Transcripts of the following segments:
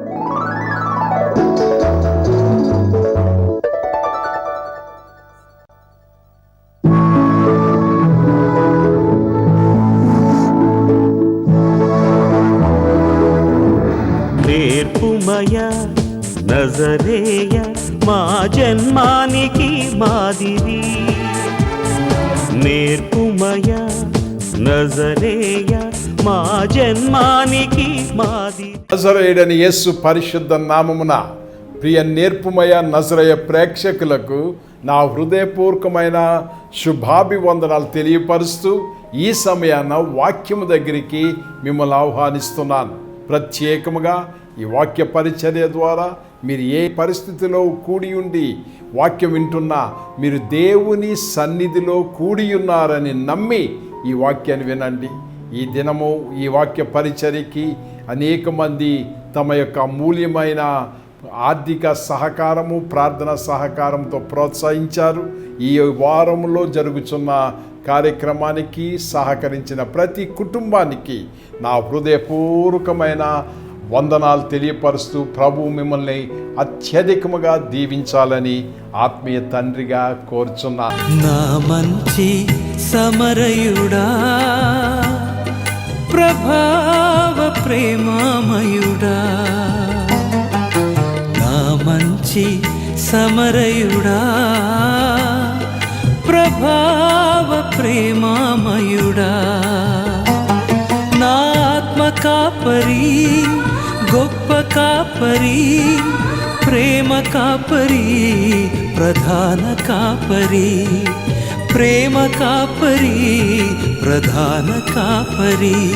నేర్పుమయ నజరేయుడని యేసు పరిశుద్ధ నామమున ప్రియ నేర్పుమయ నజరయ ప్రేక్షకులకు నా హృదయపూర్వకమైన శుభాభివందనాలు తెలియపరుస్తూ ఈ సమయాన వాక్యము దగ్గరికి మిమ్మల్ని ఆహ్వానిస్తున్నాను. ప్రత్యేకముగా ఈ వాక్య పరిచర్య ద్వారా మీరు ఏ పరిస్థితిలో కూడి ఉండి వాక్యం వింటున్నా మీరు దేవుని సన్నిధిలో కూడి ఉన్నారని నమ్మి ఈ వాక్యాన్ని వినండి. ఈ దినము ఈ వాక్య పరిచర్యకి అనేక మంది తమ యొక్క అమూల్యమైన ఆర్థిక సహకారము ప్రార్థన సహకారంతో ప్రోత్సహించారు. ఈ వారంలో జరుగుతున్న కార్యక్రమానికి సహకరించిన ప్రతి కుటుంబానికి నా హృదయపూర్వకమైన వందనాలు తెలియపరుస్తూ ప్రభు మిమ్మల్ని అత్యధికముగా దీవించాలని ఆత్మీయ తండ్రిగా కోరుచున్నా. నా మంచి సమరయుడా ప్రభా ప్రేమామయుడా. నా మంచి సమరయుడా. ప్రభావ ప్రేమామయుడా. నా ఆత్మ కాపరి గొప్ప కాపరి ప్రేమ కాపరి ప్రధాన కాపరి ప్రేమ కాపరి ప్రధాన కాపరి.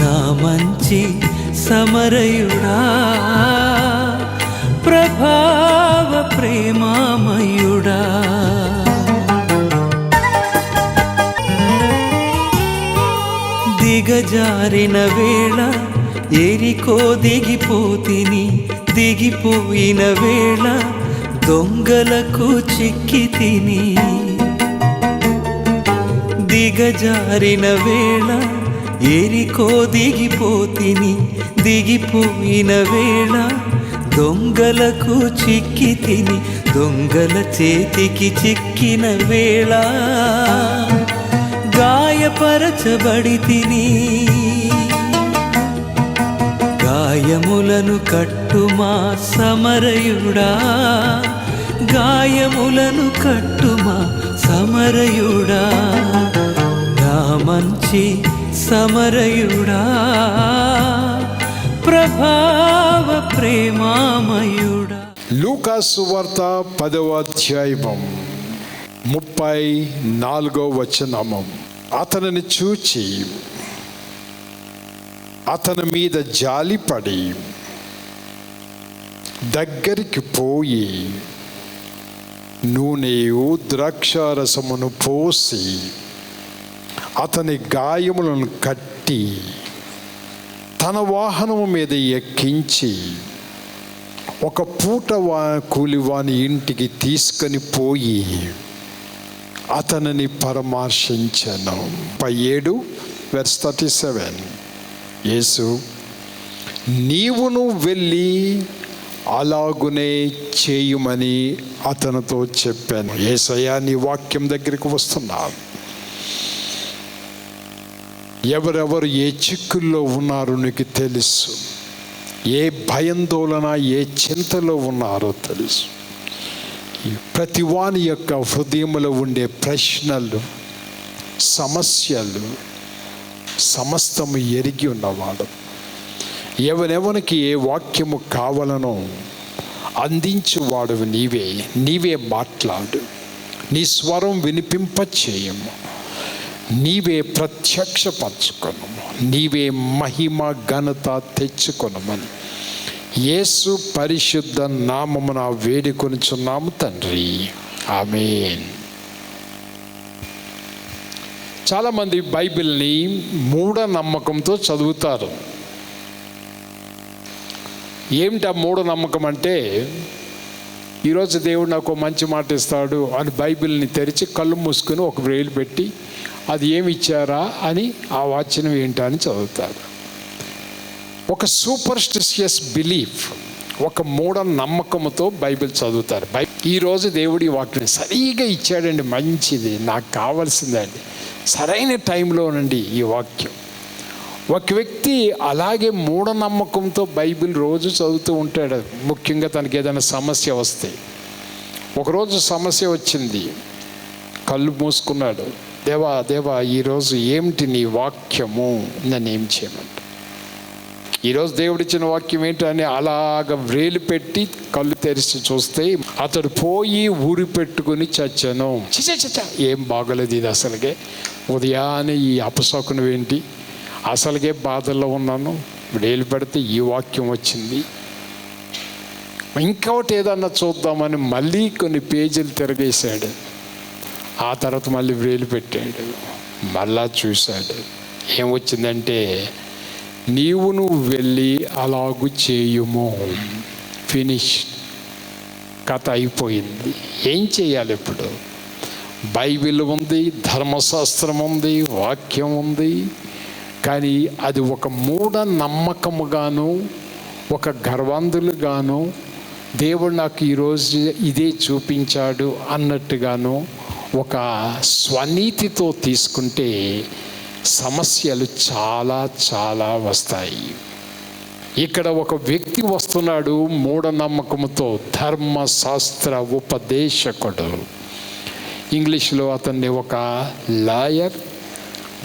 నా మంచి సమరయుడా. ప్రభావ ప్రేమామయుడా. దిగజారిన వేళ ఎరికో దిగిపోతిని దిగిపోయిన వేళ దొంగలకు చిక్కి తిని. దిగజారిన వేళ ఎరికో దిగిపోతిని దిగిపోయిన వేళ దొంగలకు చిక్కి తిని దొంగల చేతికి చిక్కిన వేళ గాయపరచబడి తిని గాయములను కట్టుమా సమరయుడా గాయములను కట్టుమా సమరయుడా నా మంచి సమరయుడా ప్రభావ ప్రేమామయుడా. లూకాసు వార్త పదవ అధ్యాయం ముప్పై నాలుగో వచనమం. అతనిని చూచి అతని మీద జాలిపడి దగ్గరికి పోయి నూనెయు ద్రాక్షారసమును పోసి అతని గాయములను కట్టి తన వాహనము మీద ఎక్కించి ఒక పూట వా కూలివాని ఇంటికి తీసుకొని పోయి అతనిని పరామర్శించను. పై ఏడు వెర్స్ థర్టీ సెవెన్ యేసు నీవును వెళ్ళి అలాగునే చేయుమని అతనితో చెప్పాను. ఏసయ్యా నీ వాక్యం దగ్గరికి వస్తున్నాను ఎవరెవరు ఏ చిక్కుల్లో ఉన్నారో నీకు తెలుసు. ఏ భయాందోళన ఏ చింతలో ఉన్నారో తెలుసు. ప్రతివాని ప్రతి వాని యొక్క హృదయంలో ఉండే ప్రశ్నలు సమస్యలు సమస్తము ఎరిగి ఉన్నవాడు. ఎవరెవరికి ఏ వాక్యము కావాలనో అందించువాడు నీవే. నీవే మాట్లాడు. నీ స్వరం వినిపింప చేయము నీవే ప్రత్యక్షపరచుకొను నీవే మహిమ ఘనత తెచ్చుకొనమని. యేసు పరిశుద్ధ నామమున వేడుకొనుచున్నాము తండ్రి. ఆమేన్. చాలామంది బైబిల్ని మూఢ నమ్మకంతో చదువుతారు. ఏమిటి ఆ మూఢ నమ్మకం అంటే ఈరోజు దేవుడు నాకు ఒక మంచి మాట ఇస్తాడు అని బైబిల్ని తెరిచి కళ్ళు మూసుకొని ఒక వేలు పెట్టి అది ఏమి ఇచ్చారా అని ఆ వాచనం ఏంటా అని చదువుతారు ఒక సూపర్స్టిషియస్ బిలీఫ్ ఒక మూఢ నమ్మకంతో బైబిల్ చదువుతారు. బై ఈరోజు దేవుడి వాక్యం సరిగా ఇచ్చాడండి మంచిది నాకు కావాల్సిందండి సరైన టైంలోనండి ఈ వాక్యం. ఒక వ్యక్తి అలాగే మూఢనమ్మకంతో బైబిల్ రోజు చదువుతూ ఉంటాడు. ముఖ్యంగా తనకి ఏదైనా సమస్య వస్తే. ఒకరోజు సమస్య వచ్చింది. కళ్ళు మూసుకున్నాడు. దేవా దేవా ఈరోజు ఏమిటి నీ వాక్యము? నన్ను ఏం చేయమంట ఈరోజు దేవుడిచ్చిన వాక్యం ఏంటని అలాగ వ్రేలు పెట్టి కళ్ళు తెరిచి చూస్తే అతడు పోయి ఊరి పెట్టుకుని చచ్చాను. చిచ చిచ ఏం బాగోలేదు ఇది అసలుగే ఉదయాన్నే ఈ అపశకునం ఏంటి? అసలుగే బాధల్లో ఉన్నాను. వ్రేలు పెడితే ఈ వాక్యం వచ్చింది. ఇంకొకటి ఏదన్నా చూద్దామని మళ్ళీ కొన్ని పేజీలు తిరగేశాడు. ఆ తర్వాత మళ్ళీ వేలు పెట్టాడు. మళ్ళా చూశాడు. ఏమొచ్చిందంటే నీవు నువ్వు వెళ్ళి అలాగు చేయుము. ఫినిష్ కథ అయిపోయింది. ఏం చేయాలి ఇప్పుడు? బైబిల్ ఉంది ధర్మశాస్త్రం ఉంది వాక్యం ఉంది. కానీ అది ఒక మూఢ నమ్మకముగాను ఒక గర్వాంధులుగాను దేవుడు నాకు ఈరోజు ఇదే చూపించాడు అన్నట్టుగాను ఒక స్వనీతితో తీసుకుంటే సమస్యలు చాలా చాలా వస్తాయి. ఇక్కడ ఒక వ్యక్తి వస్తున్నాడు మూఢనమ్మకంతో ధర్మశాస్త్ర ఉపదేశకుడు. ఇంగ్లీష్లో అతన్ని ఒక లాయర్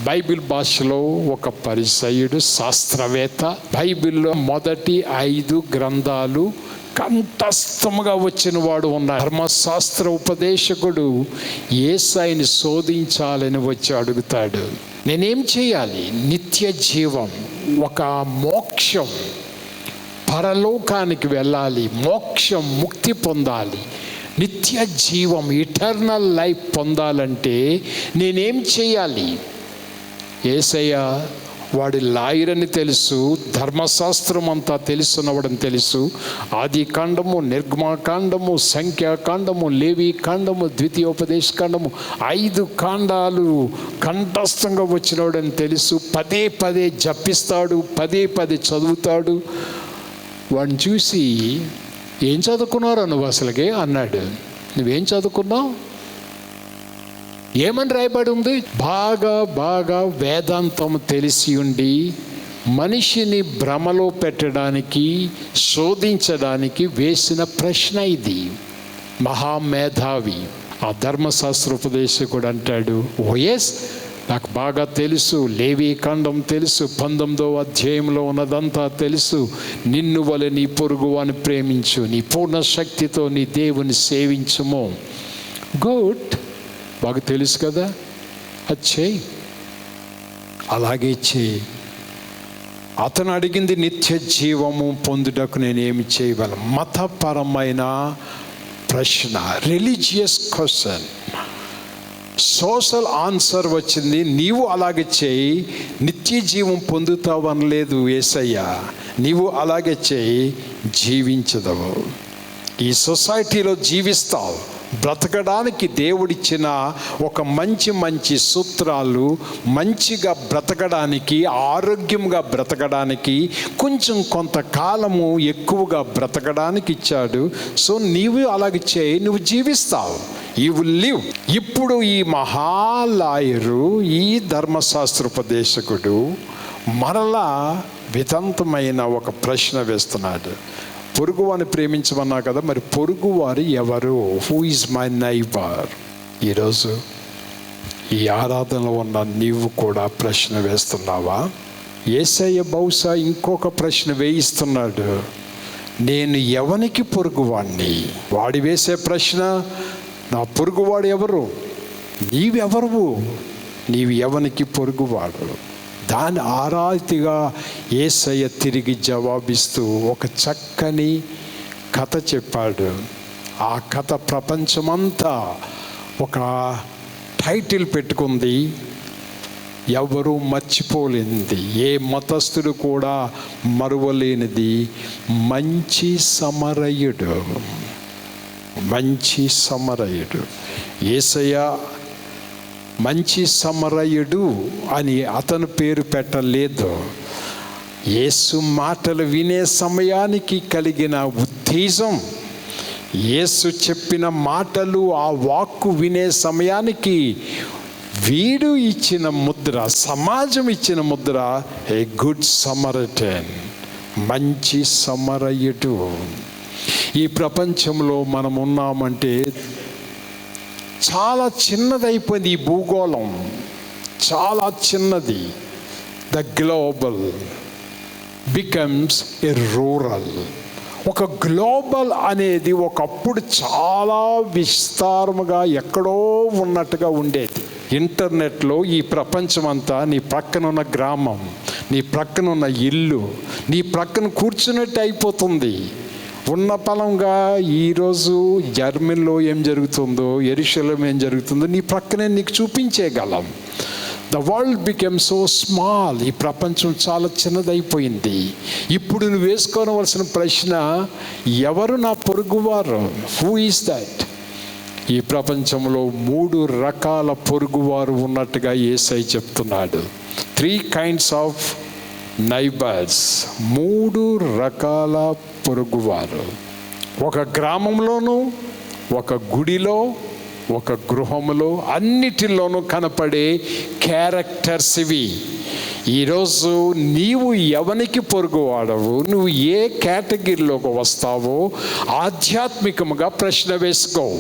బైబిల్ భాషలో ఒక పరిసయుడు శాస్త్రవేత్త. బైబిల్లో మొదటి ఐదు గ్రంథాలు కంఠస్థముగా వచ్చిన వాడు ఉన్న ధర్మశాస్త్ర ఉపదేశకుడు ఏసాయిని శోధించాలని వచ్చి అడుగుతాడు. నేనేం చేయాలి? నిత్య జీవం ఒక మోక్షం పరలోకానికి వెళ్ళాలి మోక్షం ముక్తి పొందాలి నిత్య జీవం ఇటర్నల్ లైఫ్ పొందాలంటే నేనేం చేయాలి? ఏసయ్య వాడి లాయర్ అని తెలుసు ధర్మశాస్త్రం అంతా తెలుసున్నవాడని తెలుసు. ఆది కాండము నిర్గమాకాండము సంఖ్యాకాండము లేవి కాండము ద్వితీయోపదేశ కాండము ఐదు కాండాలు కంఠస్థంగా వచ్చినవాడని తెలుసు. పదే పదే జపిస్తాడు పదే పదే చదువుతాడు. వాడిని చూసి ఏం చదువుకున్నారు నువ్వు అసలుకే? అన్నాడు. నువ్వేం చదువుకున్నావు? ఏమని రాయబడి ఉంది బాగా బాగా వేదాంతం తెలిసి ఉండి మనిషిని భ్రమలో పెట్టడానికి శోధించడానికి వేసిన ప్రశ్న ఇది. మహామేధావి. ఆ ధర్మశాస్త్ర ఉపదేశకుడు అంటాడు ఓఎస్ నాకు బాగా తెలుసు. లేవి ఖండం తెలుసు. పంతొమ్మిదో అధ్యాయంలో ఉన్నదంతా తెలుసు. నిన్ను వలె నీ పొరుగు అని ప్రేమించు. నీ పూర్ణ శక్తితో నీ దేవుని సేవించుము. గుడ్. మాకు తెలుసు కదా? అది చేయి అలాగే చేయి అతను అడిగింది నిత్య జీవము పొందుటకు నేను ఏమి చేయగలను? మతపరమైన ప్రశ్న రిలీజియస్ క్వశ్చన్ సోషల్ ఆన్సర్ వచ్చింది. నీవు అలాగే చేయి నిత్య జీవం పొందుతావు అనలేదు ఏసయ్య. నీవు అలాగే చేయి జీవించదవు. ఈ సొసైటీలో జీవిస్తావు. బ్రతకడానికి దేవుడిచ్చిన ఒక మంచి మంచి సూత్రాలు మంచిగా బ్రతకడానికి ఆరోగ్యంగా బ్రతకడానికి కొంచెం కొంతకాలము ఎక్కువగా బ్రతకడానికి ఇచ్చాడు. సో నీవు అలాగే చేయి నువ్వు జీవిస్తావు. ఈ విల్ లివ్ ఇప్పుడు ఈ మహాలాయరు ఈ ధర్మశాస్త్రోపదేశకుడు మరలా వితంతమైన ఒక ప్రశ్న వేస్తున్నాడు. పొరుగువాని ప్రేమించమన్నా కదా మరి పొరుగువారు ఎవరు? హూ ఈజ్ మై నైబర్ ఈరోజు ఈ ఆరాధనలో ఉన్న నీవు కూడా ప్రశ్న వేస్తున్నావా? ఏసయ్య బహుశా ఇంకొక ప్రశ్న వేయిస్తున్నాడు. నేను ఎవనికి పొరుగువాణ్ణి? వాడి వేసే ప్రశ్న నా పొరుగువాడు ఎవరు? నీవెవరు నీవు ఎవనికి పొరుగువాడు? దాని ఆరాతిగా ఏసయ్య తిరిగి జవాబిస్తూ ఒక చక్కని కథ చెప్పాడు. ఆ కథ ప్రపంచమంతా ఒక టైటిల్ పెట్టుకుంది. ఎవరూ మర్చిపోలేనిది. ఏ మతస్థుడు కూడా మరువలేనిది. మంచి సమరయుడు. మంచి సమరయుడు. ఏసయ్య మంచి సమరయుడు అని అతను పేరు పెట్టలేదు. యేసు మాటలు వినే సమయానికి కలిగిన ఉత్తేజం యేసు చెప్పిన మాటలు ఆ వాక్కు వినే సమయానికి వీడు ఇచ్చిన ముద్ర సమాజం ఇచ్చిన ముద్ర ఏ గుడ్ సమరటన్ మంచి సమరయుడు. ఈ ప్రపంచంలో మనం ఉన్నామంటే చాలా చిన్నదైపోయింది ఈ భూగోళం. చాలా చిన్నది. The global becomes a rural ఒక గ్లోబల్ అనేది ఒకప్పుడు చాలా విస్తారముగా ఎక్కడో ఉన్నట్టుగా ఉండేది. ఇంటర్నెట్లో ఈ ప్రపంచం అంతా నీ ప్రక్కనున్న గ్రామం నీ ప్రక్కనున్న ఇల్లు నీ ప్రక్కన కూర్చున్నట్టు అయిపోతుంది. ఉన్న పలంగా ఈరోజు జర్మనీలో ఏం జరుగుతుందో ఎరిశలం ఏం జరుగుతుందో నీ ప్రక్కనే నీకు చూపించేయగలం. The world became so small ఈ ప్రపంచం చాలా చిన్నదైపోయింది. ఇప్పుడు నువ్వు వేసుకోవలసిన ప్రశ్న ఎవరు నా పొరుగువారు హూ ఈస్ దట్ ఈ ప్రపంచంలో మూడు రకాల పొరుగువారు ఉన్నట్టుగా ఏసై చెప్తున్నాడు. త్రీ కైండ్స్ ఆఫ్ నైబర్స్ మూడు రకాల పొరుగువారు. ఒక గ్రామంలోనూ ఒక గుడిలో ఒక గృహములో అన్నిటిలోనూ కనపడే క్యారెక్టర్స్ ఇవి. ఈరోజు నీవు ఎవనికి పొరుగువాడవు? నువ్వు ఏ కేటగిరీలోకి వస్తావో ఆధ్యాత్మికముగా ప్రశ్న వేసుకో.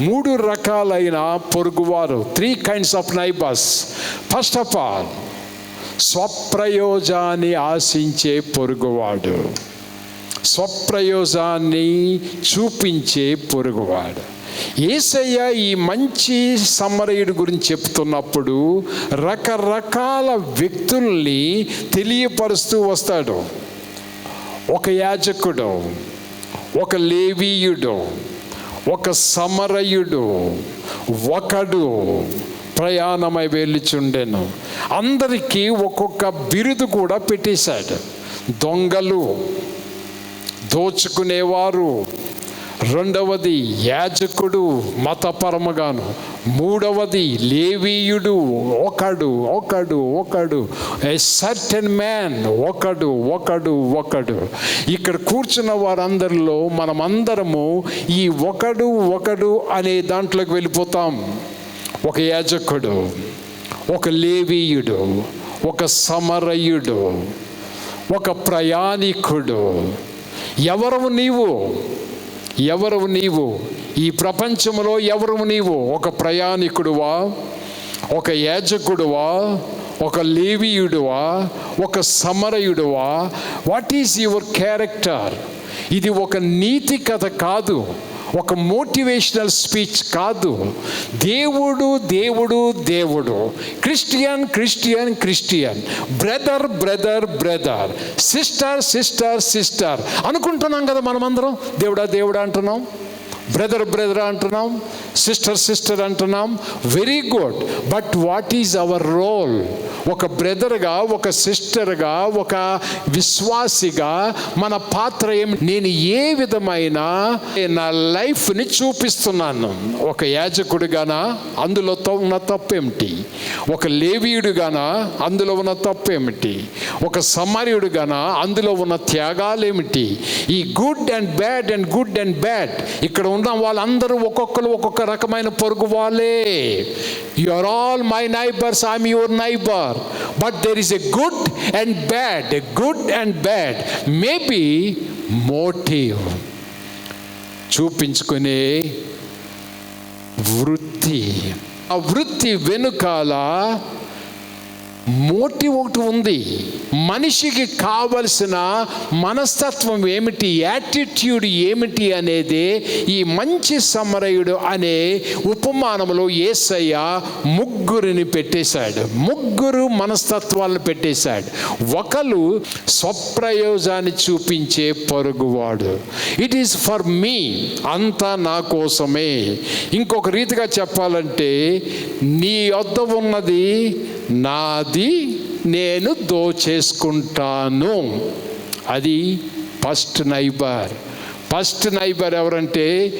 మూడు రకాలైన పొరుగువారు three kinds of neighbours first of all స్వప్రయోజాన్ని ఆశించే పొరుగువాడు. స్వప్రయోజాన్ని చూపించే పొరుగువాడు. ఏసయ్య ఈ మంచి సమరయుడు గురించి చెప్తున్నప్పుడు రకరకాల వ్యక్తుల్ని తెలియపరుస్తూ వస్తాడు. ఒక యాజకుడు ఒక లేవీయుడు ఒక సమరయుడు ఒకడు ప్రయాణమై వెళ్ళిచుండెను. అందరికీ ఒక్కొక్క బిరుదు కూడా పెట్టేశాడు. దొంగలు దోచుకునేవారు. రెండవది యాజకుడు మతపరముగాను మూడవది లేవీయుడు ఒకడు ఒకడు ఒకడు ఏ సర్టెన్ మ్యాన్ ఒకడు ఒకడు ఒకడు. ఇక్కడ కూర్చున్న వారందరిలో మనమందరము ఈ ఒకడు ఒకడు అనే దాంట్లోకి వెళ్ళిపోతాం. ఒక యాజకుడు ఒక లేవీయుడు ఒక సమరయుడు ఒక ప్రయాణికుడు ఎవరవు నీవు? ఎవరవు నీవు? ఈ ప్రపంచంలో ఎవరవు నీవు? ఒక ప్రయాణికుడువా? ఒక యాజకుడువా? ఒక లేవీయుడువా? ఒక సమరయుడువా? వాట్ ఈజ్ యువర్ క్యారెక్టర్ ఇది ఒక నీతి కథ కాదు. ఒక మోటివేషనల్ స్పీచ్ కాదు. దేవుడు దేవుడు దేవుడు. Christian Christian Christian brother brother brother sister sister sister అనుకుంటున్నాం కదా మనమందరం? దేవుడా దేవుడా అంటున్నాం? బ్రదర్ బ్రదర్ అంటున్నాం సిస్టర్ సిస్టర్ అంటున్నాం very good but what is our role ఒక బ్రదర్గా ఒక సిస్టర్గా ఒక విశ్వాసిగా మన పాత్ర ఏమి? నేను ఏ విధమైన నా లైఫ్ని చూపిస్తున్నాను. ఒక యాజకుడిగానా? అందులో ఉన్న తప్పేమిటి? ఒక లేవీయుడుగానా? అందులో ఉన్న తప్పేమిటి? ఒక సమర్యుడుగానా? అందులో ఉన్న త్యాగాలేమిటి? ఈ good and bad and good and bad ఇక్కడ ఉన్నాం వాళ్ళందరూ ఒక్కొక్కరు ఒక్కొక్క రకమైన పొరుగు వాళ్ళే. You are all my neighbours I'm your neighbour but there is a good and bad a good and bad maybe motive చూపించుకునే వృత్తి. ఆ వృత్తి వెనుకాల మోటివ్ ఒకటి ఉంది. మనిషికి కావలసిన మనస్తత్వం ఏమిటి యాటిట్యూడ్ ఏమిటి అనేది ఈ మంచి సమరయుడు అనే ఉపమానంలో ఏసయ్య ముగ్గురిని పెట్టేశాడు. ముగ్గురు మనస్తత్వాలను పెట్టేశాడు. ఒకరు స్వప్రయోజాన్ని చూపించే పొరుగువాడు. ఇట్ ఈస్ ఫర్ మీ అంతా నా కోసమే. ఇంకొక రీతిగా చెప్పాలంటే నీ వద్ద ఉన్నది నాది నేను దోచేసుకుంటాను. అది ఫస్ట్ నైబర్. ఫస్ట్ నైబర్ ఎవరంటే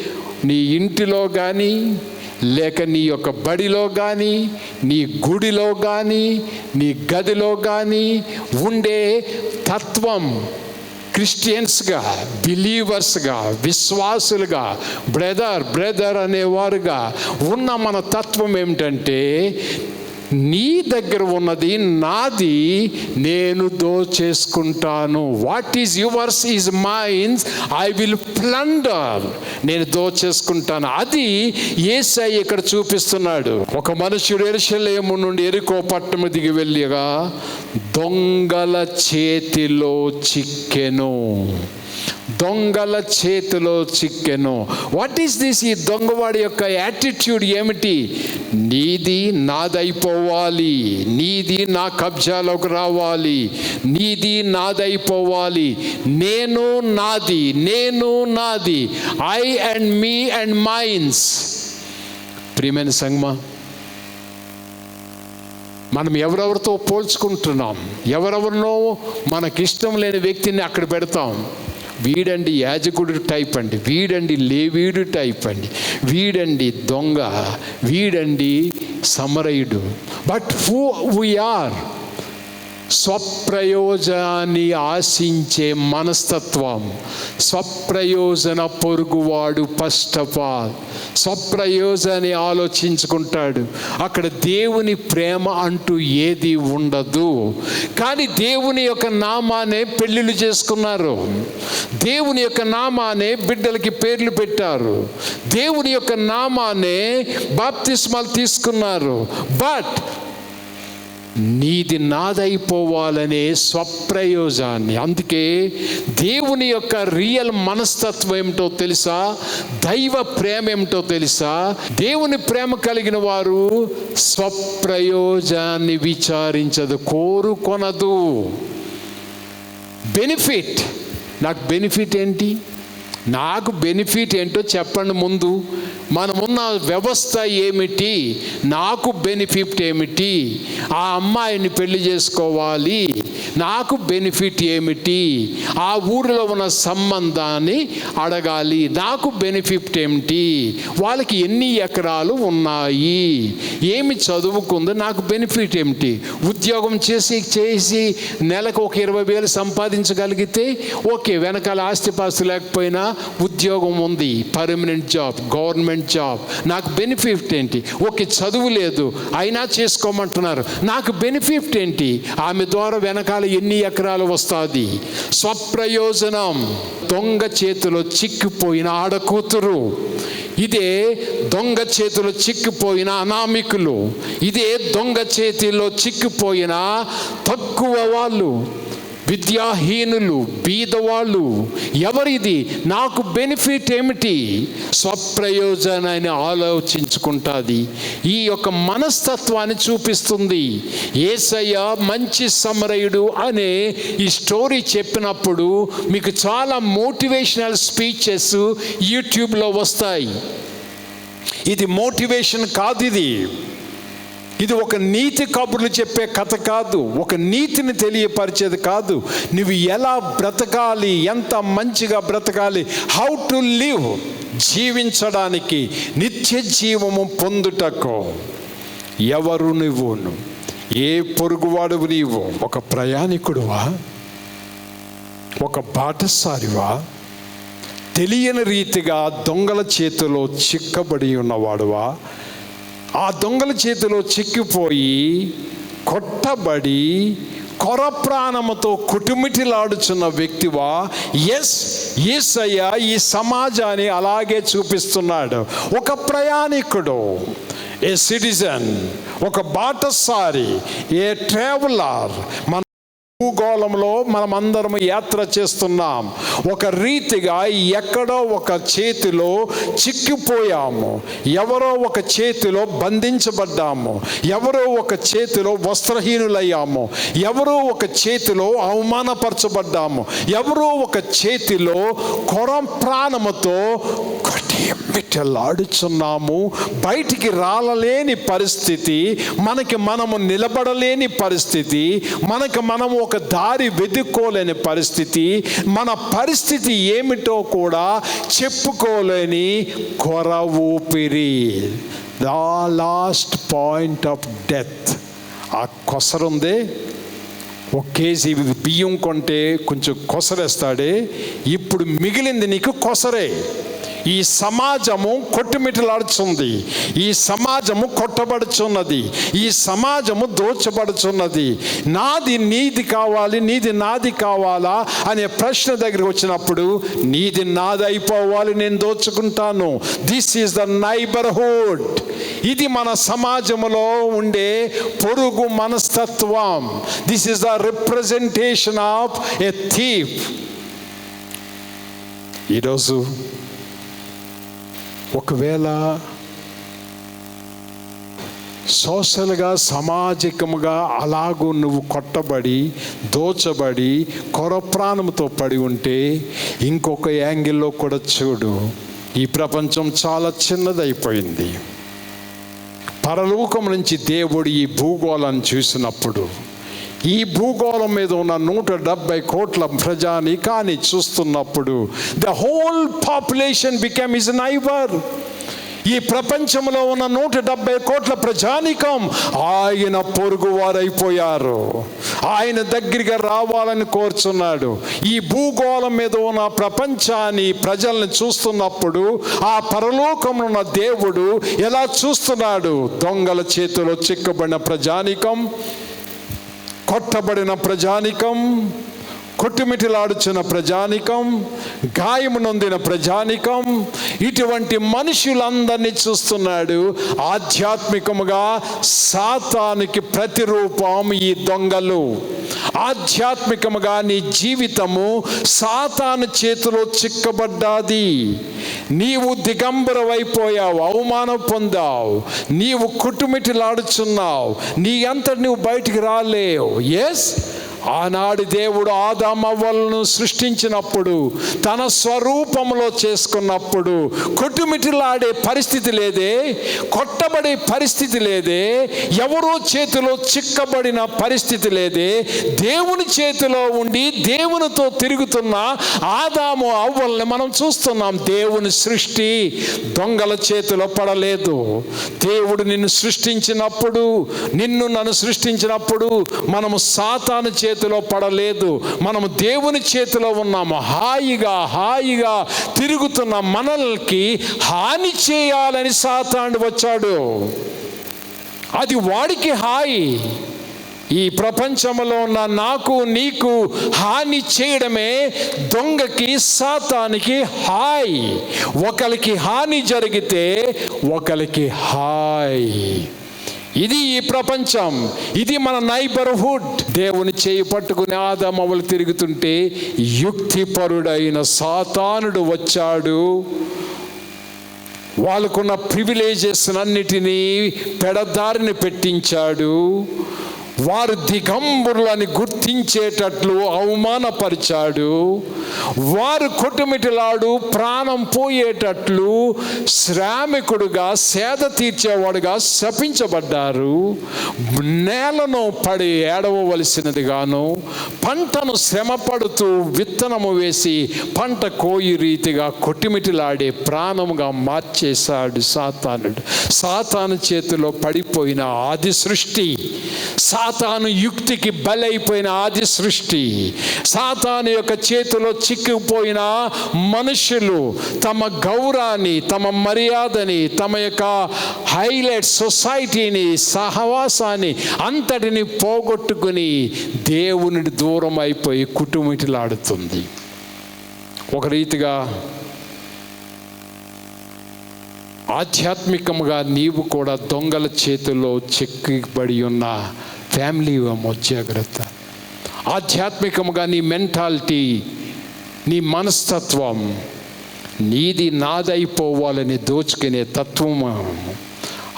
నీ ఇంటిలో కానీ లేక నీ యొక్క బడిలో కానీ నీ గుడిలో కానీ నీ గదిలో కానీ ఉండే తత్వం క్రిస్టియన్స్గా బిలీవర్స్గా విశ్వాసులుగా బ్రదర్ బ్రదర్ అనేవారుగా ఉన్న మన తత్వం ఏమిటంటే నీ దగ్గర ఉన్నది నాది నేను దోచేసుకుంటాను. What is yours is mines I will plunder నేను దోచేసుకుంటాను. అది ఏసై ఇక్కడ చూపిస్తున్నాడు. ఒక మనుషుడు ఎరుశలేము నుండి ఎరుకో పట్టము దిగి వెళ్ళగా దొంగల చేతిలో చిక్కెను. దొంగల చేతిలో చిక్కెను. వాట్ ఈస్ దిస్ ఈ దొంగవాడి యొక్క యాటిట్యూడ్ ఏమిటి? నీది నాదైపోవాలి. నీది నా కబ్జాలోకి రావాలి. నీది నాదైపోవాలి. నేను నాది. నేను నాది. I and me and mines ప్రియమైన సంగమా మనం ఎవరెవరితో పోల్చుకుంటున్నాం? ఎవరెవరినో మనకిష్టం లేని వ్యక్తిని అక్కడ పెడతాం. వీడండి యాజకుడు టైప్ అండి వీడండి లేవీడు టైప్ అండి వీడండి దొంగ వీడండి సమరయుడు. బట్ హూ వీఆర్ స్వప్రయోజనాన్ని ఆశించే మనస్తత్వం. స్వప్రయోజన పొరుగువాడు ఫస్ట్ ఆఫ్ ఆల్. స్వప్రయోజనాన్ని ఆలోచించుకుంటాడు. అక్కడ దేవుని ప్రేమ అంటూ ఏది ఉండదు. కానీ దేవుని యొక్క నామానే పెళ్ళిళ్ళు చేసుకున్నారు. దేవుని యొక్క నామానే బిడ్డలకి పేర్లు పెట్టారు. దేవుని యొక్క నామానే బాప్తిస్మాలు తీసుకున్నారు. బట్ నీది నాదైపోవాలనే స్వప్రయోజాన్ని అందుకే దేవుని యొక్క రియల్ మనస్తత్వం ఏమిటో తెలుసా? దైవ ప్రేమ ఏమిటో తెలుసా? దేవుని ప్రేమ కలిగిన వారు స్వప్రయోజాన్ని విచారించదు కోరుకొనదు. బెనిఫిట్. నాకు బెనిఫిట్ ఏంటి? నాకు బెనిఫిట్ ఏంటో చెప్పండి ముందు. మనమున్న వ్యవస్థ ఏమిటి? నాకు బెనిఫిట్ ఏమిటి? ఆ అమ్మాయిని పెళ్ళి చేసుకోవాలి. నాకు బెనిఫిట్ ఏమిటి? ఆ ఊరిలో ఉన్న సంబంధాన్ని అడగాలి. నాకు బెనిఫిట్ ఏమిటి? వాళ్ళకి ఎన్ని ఎకరాలు ఉన్నాయి? ఏమి చదువుకుందో? నాకు బెనిఫిట్ ఏమిటి? ఉద్యోగం చేసి చేసి నెలకు ఒక ఇరవై వేలు సంపాదించగలిగితే ఓకే వెనకాల ఆస్తిపాస్తు లేకపోయినా ఉద్యోగం ఉంది. పర్మనెంట్ జాబ్ గవర్నమెంట్ జాబ్ నాకు బెనిఫిట్ ఏంటి? ఓకే చదువు లేదు. అయినా చేసుకోమంటున్నారు. నాకు బెనిఫిట్ ఏంటి? ఆమె ద్వారా వెనకాల ఎన్ని ఎకరాలు వస్తుంది? స్వప్రయోజనం. దొంగ చేతిలో చిక్కిపోయిన ఆడకూతురు. ఇదే దొంగ చేతిలో చిక్కిపోయిన అనామికులు. ఇదే దొంగ చేతిలో చిక్కిపోయిన తక్కువ వాళ్ళు. విద్యాహీనులు బీదవాళ్ళు ఎవరిది? నాకు బెనిఫిట్ ఏమిటి? స్వప్రయోజనాన్ని ఆలోచించుకుంటుంది. ఈ యొక్క మనస్తత్వాన్ని చూపిస్తుంది. ఏసయ్య మంచి సమరయుడు అనే ఈ స్టోరీ చెప్పినప్పుడు మీకు చాలా మోటివేషనల్ స్పీచెస్ యూట్యూబ్లో వస్తాయి. ఇది మోటివేషన్ కాదు ఇది. ఇది ఒక నీతి కబుర్లు చెప్పే కథ కాదు. ఒక నీతిని తెలియపరిచేది కాదు. నువ్వు ఎలా బ్రతకాలి ఎంత మంచిగా బ్రతకాలి హౌ టు లివ్ జీవించడానికి నిత్య జీవము పొందుటకు ఎవరు నువ్వు ఏ పొరుగువాడు నీవు? ఒక ప్రయాణికుడువా? ఒక బాటసారివా తెలియని రీతిగా దొంగల చేతిలో చిక్కబడి ఉన్నవాడువా? ఆ దొంగల చేతిలో చిక్కిపోయి కొట్టబడి కొర ప్రాణముతో కుటుమిటిలాడుచున్న వ్యక్తివా? ఎస్ ఈసయ్య ఈ సమాజాన్ని అలాగే చూపిస్తున్నాడు. ఒక ప్రయాణికుడు ఏ సిటిజన్ ఒక బాటసారి ఏ ట్రావెలర్ మన భూగోళంలో మనమందరం యాత్ర చేస్తున్నాం. ఒక రీతిగా ఎక్కడో ఒక చేతిలో చిక్కిపోయాము. ఎవరో ఒక చేతిలో బంధించబడ్డాము. ఎవరో ఒక చేతిలో వస్త్రహీనులయ్యాము. ఎవరో ఒక చేతిలో అవమానపరచబడ్డాము. ఎవరో ఒక చేతిలో కొరం ప్రాణముతో కొట్టిమిట్టలాడుచున్నాము బయటికి రాలలేని పరిస్థితి మనకి మనము నిలబడలేని పరిస్థితి మనకి మనము ఒక దారి వెతుక్కోలేని పరిస్థితి మన పరిస్థితి ఏమిటో కూడా చెప్పుకోలేని కొర ఊపిరి the last point of death. ఆ కొసరుందే. ఒక కేజీ బియ్యం కొంటే కొంచెం కొసరేస్తాడే. ఇప్పుడు మిగిలింది నీకు కొసరే. ఈ సమాజము కొట్టుమిటలాడుచుంది ఈ సమాజము కొట్టబడుచున్నది. ఈ సమాజము దోచబడుచున్నది. నాది నీది కావాలి నీది నాది కావాలా అనే ప్రశ్న దగ్గరికి వచ్చినప్పుడు నీది నాది అయిపోవాలి నేను దోచుకుంటాను. దిస్ ఈస్ ద నైబర్హుడ్ ఇది మన సమాజంలో ఉండే పొరుగు మనస్తత్వం. This is the representation of a thief ఈరోజు ఒకవేళ సోషల్గా సామాజికముగా అలాగూ నువ్వు కొట్టబడి దోచబడి కొరప్రాణంతో పడి ఉంటే ఇంకొక యాంగిల్లో కూడా చూడు ఈ ప్రపంచం చాలా చిన్నదైపోయింది. పరలోకం నుంచి దేవుడు ఈ భూగోళాన్ని చూసినప్పుడు ఈ భూగోళం మీద ఉన్న నూట డెబ్బై కోట్ల ప్రజానికాన్ని చూస్తున్నప్పుడు the whole population become is neighbour ఈ ప్రపంచంలో ఉన్న నూట డెబ్బై కోట్ల ప్రజానికం ఆయన పొరుగు వారైపోయారు ఆయన దగ్గరికి రావాలని కోరుచున్నాడు. ఈ భూగోళం మీద ఉన్న ప్రపంచాన్ని ప్రజల్ని చూస్తున్నప్పుడు ఆ పరలోకంలో ఉన్న దేవుడు ఎలా చూస్తున్నాడు? దొంగల చేతిలో చిక్కబడిన ప్రజానికం. కొట్టబడిన ప్రజానికం కొట్టుమిటిలాడుచున్న ప్రజానికం గాయము నొందిన ప్రజానికం ఇటువంటి మనుషులందరినీ చూస్తున్నాడు. ఆధ్యాత్మికముగా సాతానికి ప్రతిరూపం ఈ దొంగలు. ఆధ్యాత్మికముగా నీ జీవితము సాతాను చేతిలో చిక్కబడ్డాది. నీవు దిగంబరమైపోయావు అవమానం పొందావు నీవు కుటుమిటిలాడుచున్నావు నీ అంతటి నువ్వు బయటికి రాలేవు. ఎస్ ఆనాడు దేవుడు ఆదామవ్వలను సృష్టించినప్పుడు తన స్వరూపంలో చేసుకున్నప్పుడు కొట్టుమిటిలాడే పరిస్థితి లేదే కొట్టబడే పరిస్థితి లేదే ఎవరో చేతిలో చిక్కబడిన పరిస్థితి లేదే దేవుని చేతిలో ఉండి దేవునితో తిరుగుతున్న ఆదాము అవ్వల్ని మనం చూస్తున్నాం. దేవుని సృష్టి దొంగల చేతిలో పడలేదు. దేవుడు నిన్ను సృష్టించినప్పుడు నిన్ను నన్ను సృష్టించినప్పుడు మనము సాతాను చేతిలో పడలేదు. మనము దేవుని చేతిలో ఉన్నాము. హాయిగా హాయిగా తిరుగుతున్న మనల్కి హాని చేయాలని సాతాండు వచ్చాడు. అది వాడికి హాయి. ఈ ప్రపంచంలో ఉన్న నాకు నీకు హాని చేయడమే దొంగకి సాతానికి హాయ్. ఒకరికి హాని జరిగితే ఒకరికి హాయ్. ఇది ఈ ప్రపంచం. ఇది మన నైబర్హుడ్. దేవుని చేయి పట్టుకుని ఆదమవులు తిరుగుతుంటే యుక్తిపరుడైన సాతానుడు వచ్చాడు. వాళ్ళకున్న ప్రివిలేజెస్ అన్నిటినీ పెడదారిని పెట్టించాడు. వారు దిగంబరులని గుర్తించేటట్లు అవమానపరిచాడు. వారు కొట్టుమిటిలాడు ప్రాణం పోయేటట్లు శ్రామికుడుగా సేద తీర్చేవాడుగా శపించబడ్డారు. నేలను పడి ఏడవలసినదిగాను పంటను శ్రమపడుతూ విత్తనము వేసి పంట కోయి రీతిగా కొట్టుమిటిలాడే ప్రాణముగా మార్చేశాడు సాతానుడు. సాతాను చేతిలో పడిపోయిన ఆది సృష్టి. సా సాతాను యుక్తికి బలైపోయిన ఆది సృష్టి. సాతాను యొక్క చేతిలో చిక్కుపోయిన మనుషులు తమ గౌరవాన్ని తమ మర్యాదని తమ యొక్క హైలైట్ సొసైటీని సహవాసాన్ని అంతటిని పోగొట్టుకుని దేవుని దూరం అయిపోయి కుటుంబిటిలాడుతుంది ఒక రీతిగా ఆధ్యాత్మికముగా నీవు కూడా దొంగల చేతుల్లో చెక్కిబడి ఉన్న ఫ్యామిలీ జాగ్రత్త ఆధ్యాత్మికముగా నీ మెంటాలిటీ నీ మనస్తత్వం నీది నాదైపోవాలని దోచుకునే తత్వము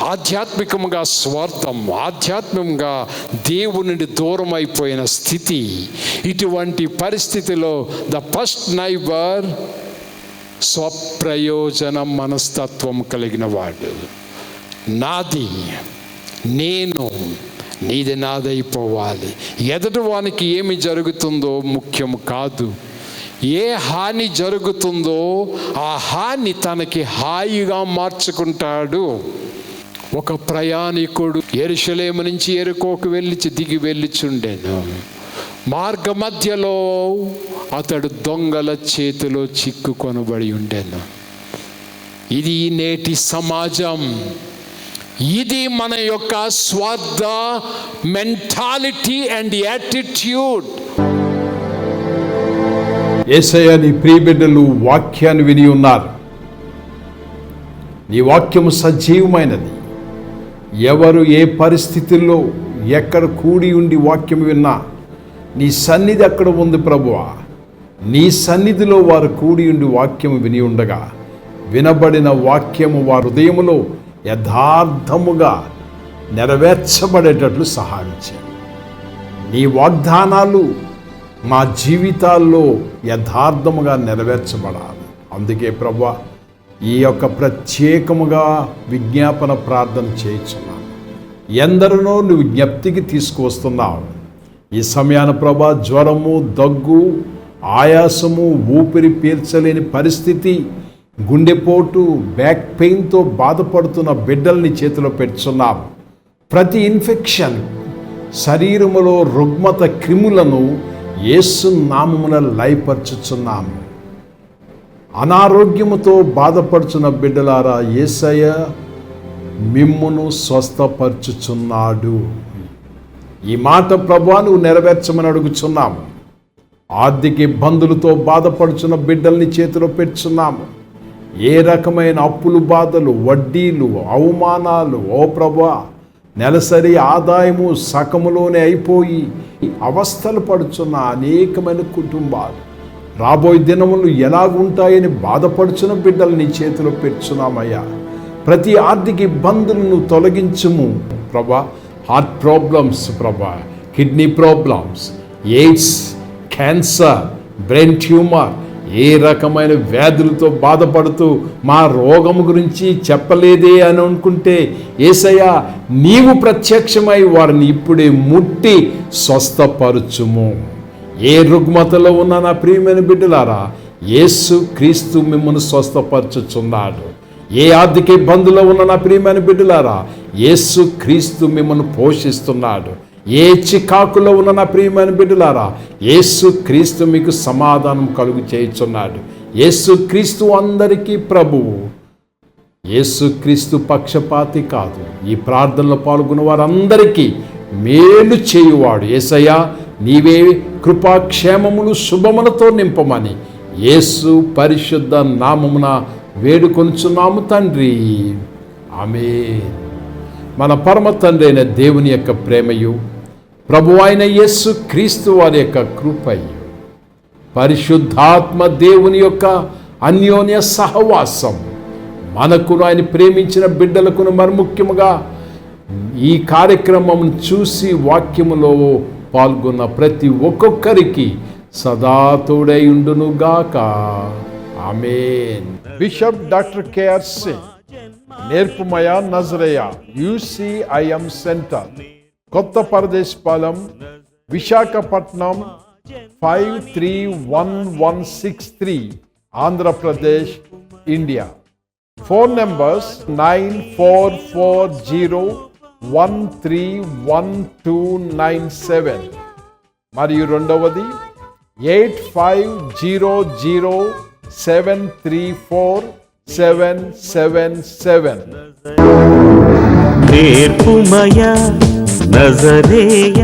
ఆధ్యాత్మికముగా స్వార్థం ఆధ్యాత్మికంగా దేవుని దూరం అయిపోయిన స్థితి ఇటువంటి పరిస్థితిలో ద ఫస్ట్ నైబర్ స్వప్రయోజన మనస్తత్వం కలిగిన వాడు నాది నేను నీది నాదైపోవాలి ఎదుటి వానికి ఏమి జరుగుతుందో ముఖ్యం కాదు. ఏ హాని జరుగుతుందో ఆ హాని తనకి హాయిగా మార్చుకుంటాడు. ఒక ప్రయాణికుడు ఎరుషలేము నుంచి ఎరుకోకు వెళ్ళిచి దిగి వెళ్ళిచుండెను. మార్గ మధ్యలో అతడు దొంగల చేతిలో చిక్కుకొనబడి ఉండెను. ఇది నేటి సమాజం. ఇది మన యొక్క స్వార్థ మెంటాలిటీ అండ్ యాటిట్యూడ్ ఏసయ్య నీ ప్రియబిడ్డలు వాక్యాన్ని విని ఉన్నారు. నీ వాక్యము సజీవమైనది. ఎవరు ఏ పరిస్థితుల్లో ఎక్కడ కూడి ఉండి వాక్యం విన్నా నీ సన్నిధి అక్కడ ఉంది ప్రభువా. నీ సన్నిధిలో వారు కూడి ఉండి వాక్యము విని ఉండగా వినబడిన వాక్యము వారి హృదయములో యథార్థముగా నెరవేర్చబడేటట్లు సహాయం చేయండి నీ వాగ్దానాలు మా జీవితాల్లో యథార్థముగా నెరవేర్చబడాలి. అందుకే ప్రభా ఈ యొక్క ప్రత్యేకముగా విజ్ఞాపన ప్రార్థన చేయించున్నాను. ఎందరినో నువ్వు జ్ఞప్తికి తీసుకువస్తున్నావు. ఈ సమయాన ప్రభా జ్వరము దగ్గు ఆయాసము ఊపిరి పీల్చలేని పరిస్థితి గుండెపోటు బ్యాక్ పెయిన్తో బాధపడుతున్న బిడ్డల్ని చేతిలో పెట్టుచున్నాం. ప్రతి ఇన్ఫెక్షన్ శరీరములో రుగ్మత క్రిములను యేసు నామమున లయపరచుచున్నాము అనారోగ్యముతో బాధపడుచున్న బిడ్డలారా యేసయ్య మిమ్మును స్వస్థపరచుచున్నాడు. ఈ మాట ప్రభా నువ్వు నెరవేర్చమని అడుగుచున్నాము ఆర్థిక ఇబ్బందులతో బాధపడుచున్న బిడ్డల్ని చేతిలో పెట్టుచున్నాము ఏ రకమైన అప్పులు బాధలు వడ్డీలు అవమానాలు ఓ ప్రభా నెలసరి ఆదాయము సకములోనే అయిపోయి అవస్థలు పడుచున్న అనేకమైన కుటుంబాలు. రాబోయే దినములు ఎలాగుంటాయని బాధపడుచున్న బిడ్డలు నీ చేతిలో పెట్టుచున్నామయ్యా. ప్రతి ఆర్థిక ఇబ్బందులను తొలగించము Prabha. Heart problems Prabha. Kidney problems AIDS cancer brain tumour ఏ రకమైన వ్యాధులతో బాధపడుతూ మా రోగం గురించి చెప్పలేదే అని అనుకుంటే ఏసయ్య నీవు ప్రత్యక్షమై వారిని ఇప్పుడే ముట్టి స్వస్థపరచుము. ఏ రుగ్మతలో ఉన్న నా ప్రియమైన బిడ్డలారా యేసు క్రీస్తు మిమ్మల్ని స్వస్థపరచుచున్నాడు. ఏ ఆర్థిక ఇబ్బందులో ఉన్న నా ప్రియమైన బిడ్డలారా యేసు క్రీస్తు మిమ్మల్ని పోషిస్తున్నాడు. ఏ చికాకులో ఉన్న నా ప్రియమైన బిడ్డలారా యేసు క్రీస్తు మీకు సమాధానం కలుగు చేయుచున్నాడు. యేసు క్రీస్తు అందరికీ ప్రభువు. యేసుక్రీస్తు పక్షపాతి కాదు. ఈ ప్రార్థనలో పాల్గొన్న వారందరికీ మేలు చేయువాడు. ఏసయ్యా నీవే కృపాక్షేమములు శుభములతో నింపమని యేసు పరిశుద్ధ నామమున వేడుకొనుచున్నాము తండ్రి. ఆమె మన పరమ తండ్రి అయిన దేవుని యొక్క ప్రేమయు ప్రభు అయిన యస్సు క్రీస్తు వారి యొక్క కృపయు. పరిశుద్ధాత్మ దేవుని యొక్క అన్యోన్య సహవాసం. మనకును ఆయన ప్రేమించిన బిడ్డలకును మరి ముఖ్యముగా ఈ కార్యక్రమం చూసి వాక్యములో పాల్గొన్న ప్రతి ఒక్కొక్కరికి సదా తోడైయుండునుగాక ఉండునుగాక బిషప్ డాక్టర్ కేఆర్ సింగ్ నేర్పుమయ నజరయ యూసీఐఎం సెంటర్. కొత్త Paradesipalem Visakhapatnam five three one one six three Andhra Pradesh India. Phone numbers nine four four zero one three one two nine seven మరియు రెండవది eight five zero zero seven three four seven seven seven నేర్పుమయ నజరేయ.